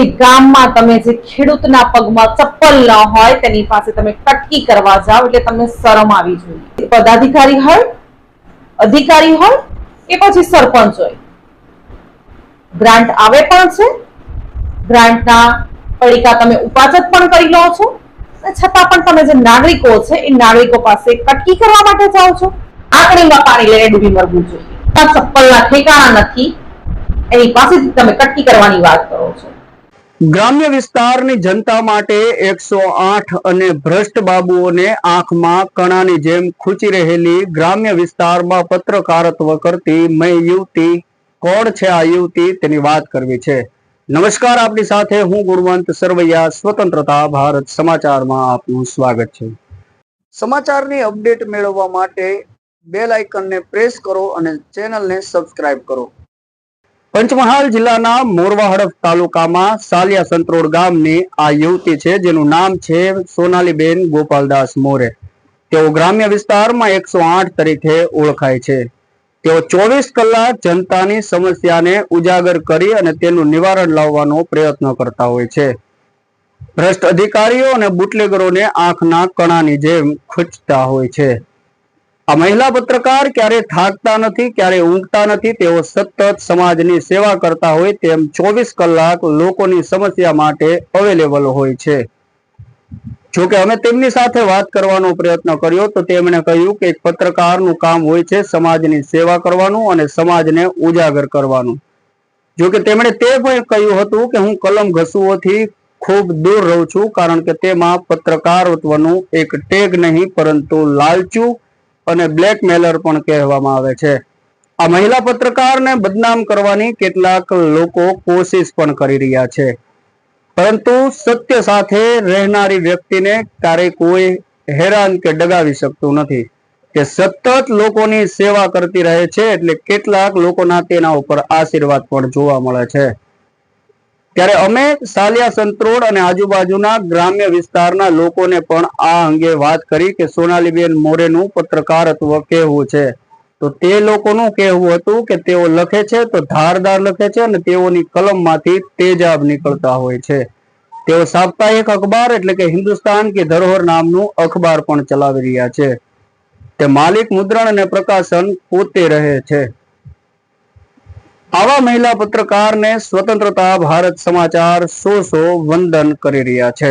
જે ગામમાં તમે જે ખેડૂતના પગમાં ચપ્પલ ન હોય, તેની પાસે તમે કટકી કરવા જાઓ એટલે તમને શરમ આવી જોઈએ. પદાધિકારી હોય, અધિકારી હોય કે પછી સરપંચ હોય? ગ્રાન્ટ આવે પણ છે. ગ્રાન્ટના પડીકા તમે ઉપાચત પણ કરી લો છો. છતાં પણ તમે જે નાગરિકો છે, એ નાગરિકો પાસે કટકી કરવા માટે જાઓ છો. આંકડીમાં પાણી લઈને ડૂબી મરવું જોઈએ. ચપ્પલના ઠેકાણા નથી. એની પાસેથી તમે કટકી કરવાની વાત કરો છો. ગ્રામ્ય વિસ્તારની જનતા માટે એકસો આઠ અને ભ્રષ્ટ બાબુઓને આંખમાં કણાની જેમ ખૂંચી રહેલી ગ્રામ્ય વિસ્તારમાં પત્રકારત્વ કરતી મય યુવતી, કોણ છે આ યુવતી તેની વાત કરવી છે. નમસ્કાર, આપની સાથે હું ગુણવંત સરવૈયા, સ્વતંત્રતા ભારત સમાચારમાં આપનું સ્વાગત છે. સમાચારની અપડેટ મેળવવા માટે બેલ આઇકનને પ્રેસ કરો અને ચેનલને સબસ્ક્રાઇબ કરો. પંચમહાલ જિલ્લાના મોરવાહડફ તાલુકામાં સાલિયા સંત્રોડ ગામની આ યુવતી છે, જેનું નામ છે સોનાલીબેન ગોપાલદાસ મોરે. તેઓ ગ્રામ્ય વિસ્તારમાં એકસો આઠ તરીકે ઓળખાય છે. તેઓ ચોવીસ કલાક જનતાની સમસ્યાને ઉજાગર કરી અને તેનું નિવારણ લાવવાનો પ્રયત્ન કરતા હોય છે. ભ્રષ્ટ અધિકારીઓ અને બુટલેગરોને આંખના કણાની જેમ ખૂંચતા હોય છે. આ મહિલા પત્રકાર ક્યારે થાકતા નથી, ક્યારે ઊંઘતા નથી, તેઓ સતત સમાજની સેવા કરતા હોય તેમ ચોવીસ કલાક લોકોની સમસ્યા માટે અવેલેબલ હોય છે. જોકે અમે તેમની સાથે વાત કરવાનો પ્રયત્ન કર્યો તો તેમણે કહ્યું કે એક પત્રકારનું કામ હોય છે સમાજની સેવા કરવાનું અને સમાજને ઉજાગર કરવાનું. જોકે તેમણે તે પણ કહ્યું હતું કે હું કલમ ઘસુઓથી ખૂબ દૂર રહું છું કારણ કે તેમાં પત્રકારત્વનું એક ટેગ નહીં પરંતુ લાલચું અને બ્લેકમેલર પણ કહેવામાં આવે છે. આ મહિલા પત્રકારને બદનામ કરવાની કેટલાક લોકો કોશિશ પણ કરી રહ્યા છે. પરંતુ સત્ય સાથે રહેનારી વ્યક્તિને ક્યારેય કોઈ હેરાન કે ડગાવી શકતું નથી. તે સતત લોકોની સેવા કરતી રહે છે એટલે કેટલાક લોકોના તેના ઉપર આશીર્વાદ પણ જોવા મળે છે. ત્યારે અમે સાલિયા સંત્રોડ અને આજુબાજુના ગ્રામ્ય વિસ્તારના લોકોને પણ આ અંગે વાત કરી કે સોનાલીબેન મોરેનું પત્રકારત્વ કેવું છે. તો તે લોકોનું કહેવું હતું કે તેઓ લખે છે તો ધારદાર લખે છે અને તેઓની કલમમાંથી તેજાબ નીકળતા હોય છે. તેઓ સાપ્તાહિક અખબાર એટલે કે હિન્દુસ્તાન કે ધરોહર નામનું અખબાર પણ ચલાવી રહ્યા છે. તે માલિક, મુદ્રણ અને પ્રકાશન પોતે રહે છે. આવા મહિલા પત્રકારને સ્વતંત્રતા ભારત સમાચાર સો સો વંદન કરી રહ્યા છે.